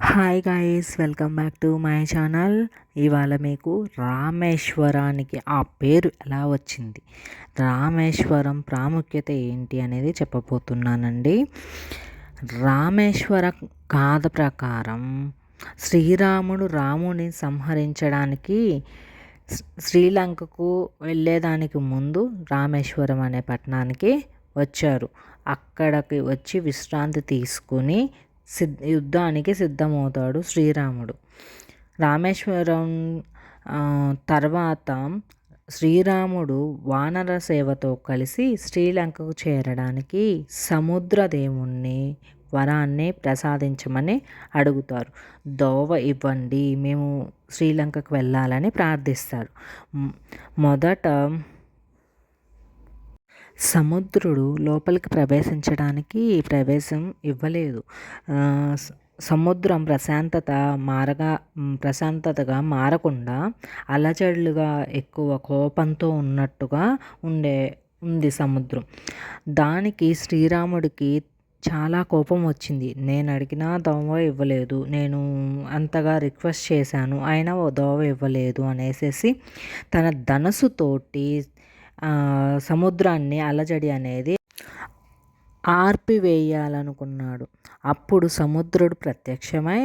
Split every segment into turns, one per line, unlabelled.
Hi guys welcome back to my channel ఇవాళ మీకు రామేశ్వరానికి ఆ పేరు ఎలా వచ్చింది? రామేశ్వరం ప్రాముఖ్యత ఏంటి అనేది చెప్పబోతున్నానండి. రామేశ్వర గాథ ప్రకారం శ్రీరాముడు రాముని సంహరించడానికి శ్రీలంకకు వెళ్ళేదానికి ముందు రామేశ్వరం అనే పట్టణానికి వచ్చారు. అక్కడికి వచ్చి విశ్రాంతి తీసుకుని సిద్ యుద్ధానికి సిద్ధమవుతాడు శ్రీరాముడు. రామేశ్వరం తర్వాత శ్రీరాముడు వానర సేవతో కలిసి శ్రీలంకకు చేరడానికి సముద్రదేవుణ్ణి వరాన్ని ప్రసాదించమని అడుగుతారు. దోవ ఇవ్వండి మేము శ్రీలంకకు వెళ్ళాలని ప్రార్థిస్తారు. మొదట సముద్రుడు లోపలికి ప్రవేశించడానికి ప్రవేశం ఇవ్వలేదు. సముద్రం ప్రశాంతత మారగా ప్రశాంతతగా మారకుండా అలజడులుగా ఎక్కువ కోపంతో ఉన్నట్టుగా ఉండే ఉంది సముద్రం. దానికి శ్రీరాముడికి చాలా కోపం వచ్చింది. నేను అడిగిన దోవ ఇవ్వలేదు. నేను అంతగా రిక్వెస్ట్ చేశాను. అయినా దోవ ఇవ్వలేదు అనేసి తన ధనసుతోటి సముద్రాన్ని అలజడి అనేది ఆర్పివేయాలనుకున్నాడు అప్పుడు సముద్రుడు ప్రత్యక్షమై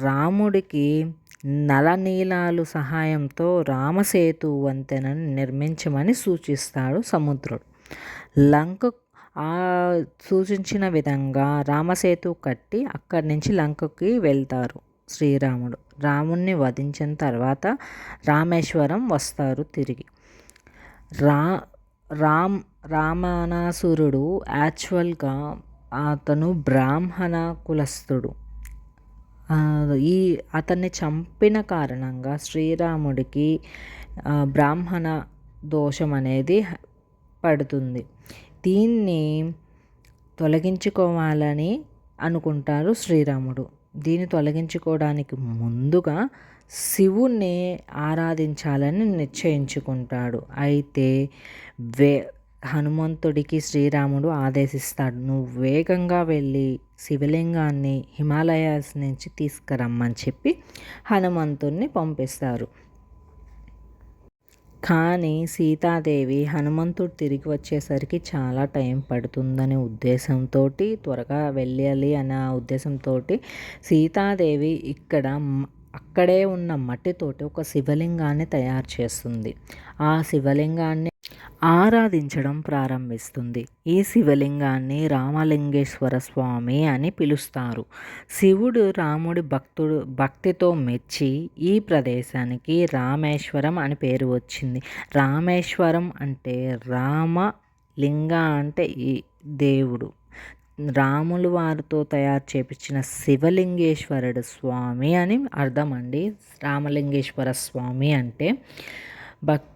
రాముడికి నలనీలాలు సహాయంతో రామసేతు వంతెనను నిర్మించమని సూచిస్తాడు సముద్రుడు. లంక ఆ సూచించిన విధంగా రామసేతు కట్టి అక్కడి నుంచి లంకకి వెళ్తారు శ్రీరాముడు. రాముణ్ణి వధించిన తర్వాత రామేశ్వరం వస్తారు తిరిగి. రా రామ్ రామానాసురుడు యాక్చువల్గా అతను బ్రాహ్మణ కులస్థుడు. ఈ అతన్ని చంపిన కారణంగా శ్రీరాముడికి బ్రాహ్మణ దోషం అనేది పడుతుంది. దీన్ని తొలగించుకోవాలని అనుకుంటారు శ్రీరాముడు. దీన్ని తొలగించుకోవడానికి ముందుగా శివుణ్ణి ఆరాధించాలని నిశ్చయించుకుంటాడు. అయితే వే హనుమంతుడికి శ్రీరాముడు ఆదేశిస్తాడు నువ్వు వేగంగా వెళ్ళి శివలింగాన్ని హిమాలయాస్ నుంచి తీసుకురమ్మని చెప్పి హనుమంతుడిని పంపిస్తారు. కానీ సీతాదేవి హనుమంతుడు తిరిగి వచ్చేసరికి చాలా టైం పడుతుందనే ఉద్దేశంతో త్వరగా వెళ్ళాలి అనే ఉద్దేశంతో సీతాదేవి ఇక్కడ అక్కడే ఉన్న మట్టితోటి ఒక శివలింగాన్ని తయారు చేస్తుంది. ఆ శివలింగాన్ని ఆరాధించడం ప్రారంభిస్తుంది. ఈ శివలింగాన్ని రామలింగేశ్వర స్వామి అని పిలుస్తారు. శివుడు రాముడి భక్తుడు భక్తితో మెచ్చి ఈ ప్రదేశానికి రామేశ్వరం అని పేరు వచ్చింది. రామేశ్వరం అంటే రామ లింగ అంటే ఈ దేవుడు. రాములు వారితో తయారు చేపించిన శివలింగేశ్వరుడు స్వామి అని అర్థం అండి రామలింగేశ్వర స్వామి అంటే భక్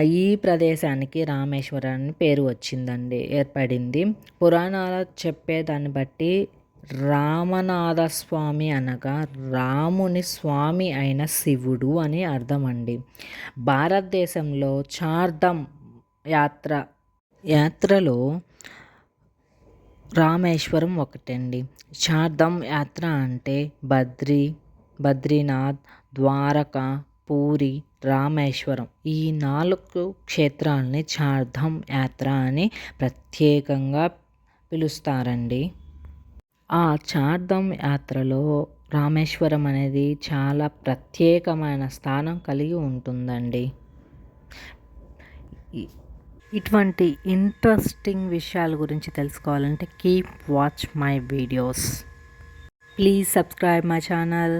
ఈ ప్రదేశానికి రామేశ్వరం అని పేరు వచ్చిందండి ఏర్పడింది. పురాణాలు చెప్పేదాన్ని బట్టి రామనాథ స్వామి అనగా రాముని స్వామి అయిన శివుడు అని అర్థం అండి భారతదేశంలో చార్ధం యాత్ర యాత్రలో రామేశ్వరం ఒకటండి. చార్ధం యాత్ర అంటే బద్రీ బద్రీనాథ్ ద్వారక పూరి రామేశ్వరం ఈ నాలుగు క్షేత్రాలని చార్ధమ్ యాత్ర అని ప్రత్యేకంగా పిలుస్తారండి. ఆ చార్ధమ్ యాత్రలో రామేశ్వరం అనేది చాలా ప్రత్యేకమైన స్థానం కలిగి ఉంటుందండి. ఇటువంటి ఇంట్రెస్టింగ్ విషయాల గురించి తెలుసుకోవాలంటే keep watch my videos please subscribe my channel